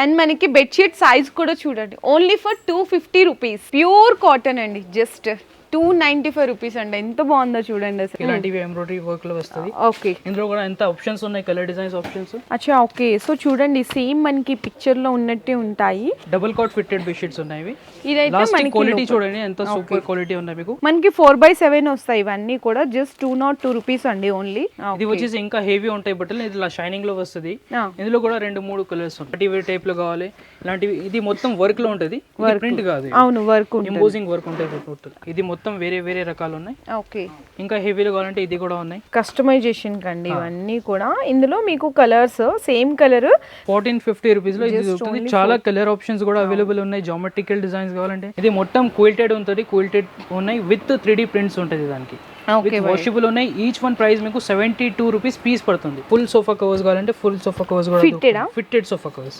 And మనకి bedsheet size కూడా చూడండి. Only for two fifty rupees pure cotton అండి just two ninety five rupees అండి. ఎంత బాగుందో చూడండి అసలు. ఇలాంటివి ఎంబ్రాయిడరీ వర్క్లో వస్తుంది ఓకే ఇందులో కూడా ఎంత ఆప్షన్స్ ఉన్నాయి? కలర్ డిజైన్స్ ఆప్షన్స్ అచ్చా ఓకే. సో చూడండి సేమ్ మనకి పిక్చర్లో ఉన్నట్టే ఉంటాయి. డబుల్ కాట్ ఫిట్టెడ్ బెడ్షీట్స్ ఉన్నాయి ఇవి. ఇదైతే మనకి క్వాలిటీ. చూడండి ఎంత సూపర్ క్వాలిటీ ఉన్నాయి మీకు. మనకి ఫోర్ బై సెవెన్ వస్తాయి ఇవన్నీ కూడా just two naught two rupees అండి ఓన్లీ ఇది వచ్చేసి ఇంకా హెవీ ఉంటాయి బట్టలు ఇది షైనింగ్లో వస్తుంది. Ah. ఇందులో కూడా రెండు మూడు కలర్స్ ఉంటాయి. టైప్లో కావాలి ఇలాంటివి. ఇది మొత్తం వర్క్లో ఉంటుంది. ప్రింట్ కాదు అవును వర్క్ ఉంటుంది. ఇంపోజింగ్ వర్క్ ఉంటుంది ఇది మొత్తం. వేరే వేరే రకాలు ఉన్నాయి ఓకే. ఇంకా హెవీలో కావాలంటే ఇది కూడా ఉన్నాయి. కస్టమైజేషన్ కండి ఇవన్నీ కూడా. ఇందులో మీకు colours same colour fourteen fifty రూపీస్లో ఇది దొరుకుతుంది. చాలా కలర్ ఆప్షన్స్ కూడా అవైలబుల్ ఉన్నాయి. జామెట్రికల్ డిజైన్స్ కావాలంటే. ఇది మొత్తం క్విల్టెడ్ ఉంటుంది. క్విల్టెడ్ ఉన్నాయి. విత్ త్రీ డి ప్రింట్స్ ఉంటుంది దానికి. ఓకే వాషబుల్ ఉన్నాయి. ఈచ్ వన్ ప్రైస్ మీకు సెవెంటీ టూ రూపీస్ పీస్ పడుతుంది. ఫుల్ సోఫా కవర్స్ కావాలంటే ఫుల్ సోఫా కవర్స్ కూడా? Fitted sofa covers